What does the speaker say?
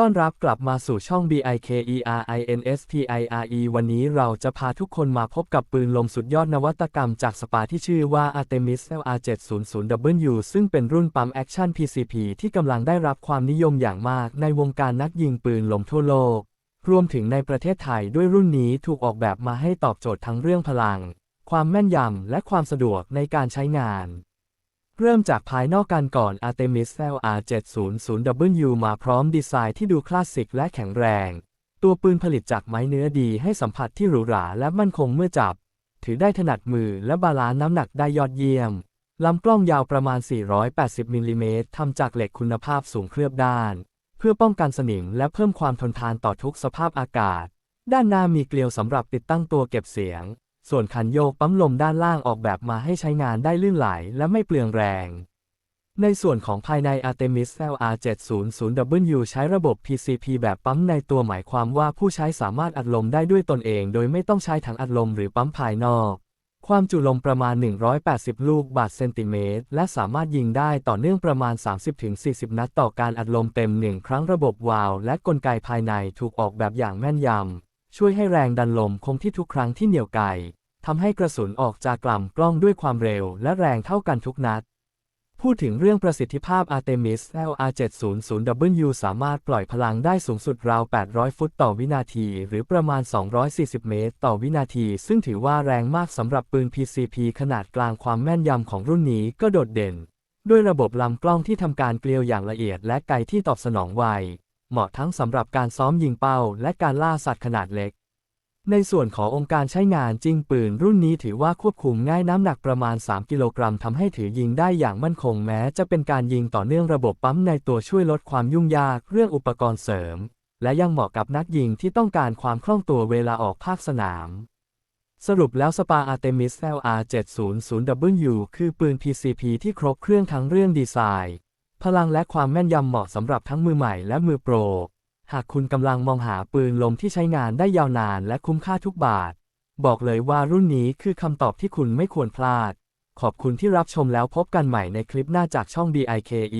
ต้อนรับกลับมาสู่ช่อง BIKERINSPIRE วันนี้เราจะพาทุกคนมาพบกับปืนลมสุดยอดนวัตกรรมจากสปาที่ชื่อว่า Artemis LR700W ซึ่งเป็นรุ่นปั๊มแอคชั่น PCP ที่กำลังได้รับความนิยมอย่างมากในวงการนักยิงปืนลมทั่วโลก รวมถึงในประเทศไทยด้วยรุ่นนี้ถูกออกแบบมาให้ตอบโจทย์ทั้งเรื่องพลัง ความแม่นยำและความสะดวกในการใช้งาน เริ่มจากภายนอกกันก่อน Artemis LR700W มาพร้อมดีไซน์ที่ดูคลาสสิกและแข็งแรง ตัวปืนผลิตจากไม้เนื้อดีให้สัมผัสที่หรูหราและมั่นคงเมื่อจับ ถือได้ถนัดมือและบาลานซ์น้ำหนักได้ยอดเยี่ยม ลำกล้องยาวประมาณ 480 มิลลิเมตรทำจากเหล็กคุณภาพสูงเคลือบด้าน เพื่อป้องกันสนิมและเพิ่มความทนทานต่อทุกสภาพอากาศ ด้านหน้ามีเกลียวสำหรับติดตั้งตัวเก็บเสียง ส่วนคันโยกปั๊มลมด้านล่างออกแบบมาให้ใช้งานได้ลื่นไหลและไม่เปลืองแรง ในส่วนของภายใน Artemis LR700W ใช้ระบบ PCP แบบปั๊มในตัวหมายความว่าผู้ใช้สามารถอัดลมได้ด้วยตนเอง โดยไม่ต้องใช้ถังอัดลมหรือปั๊มภายนอก ความจุลมประมาณ 180 ลูกบาทเซนติเมตร และสามารถยิงได้ต่อเนื่องประมาณ 30-40 นัดต่อการอัดลมเต็มหนึ่งครั้งระบบวาล์วและกลไกภายในถูกออกแบบอย่างแม่นยำ ช่วยให้แรงดันลมคงที่ทุกครั้งที่เหนี่ยวไกทำให้กระสุนออกจากกล่ำกล้องด้วยความเร็วและแรงเท่ากันทุกนัด พูดถึงเรื่องประสิทธิภาพ Artemis LR700W สามารถปล่อยพลังได้สูงสุดราว 800 ฟุตต่อวินาที หรือประมาณ 240 เมตร ต่อวินาที ซึ่งถือว่าแรงมากสำหรับปืน PCP ขนาดกลางความแม่นยำของรุ่นนี้ก็โดดเด่น ด้วยระบบลำกล้องที่ทำการเกลียวอย่างละเอียดและไกลที่ตอบสนองไว เหมาะทั้งสำหรับการซ้อมยิงเป้า และการล่าสัตว์ขนาดเล็ก ในส่วนขององค์การใช้งานจริงปืนรุ่นนี้ถือว่าควบคุมง่ายน้ำหนักประมาณ 3 กิโลกรัมทำให้ถือยิงได้อย่างมั่นคงแม้ จะเป็นการยิงต่อเนื่องระบบปั๊มในตัวช่วยลดความยุ่งยากเรื่องอุปกรณ์เสริม และยังเหมาะกับนักยิงที่ต้องการความคล่องตัวเวลาออกภาคสนามสรุปแล้วสปา Artemis LR700W คือปืน PCP ที่ครบเครื่องทั้งเรื่องดีไซน์ พลังและความแม่นยำเหมาะสำหรับทั้งมือใหม่และมือโปร หากคุณกำลังมองหาปืนลมที่ใช้งานได้ยาวนานและคุ้มค่าทุกบาท บอกเลยว่ารุ่นนี้คือคำตอบที่คุณไม่ควรพลาด ขอบคุณที่รับชมแล้วพบกันใหม่ในคลิปหน้าจากช่อง BIKERINSPIRE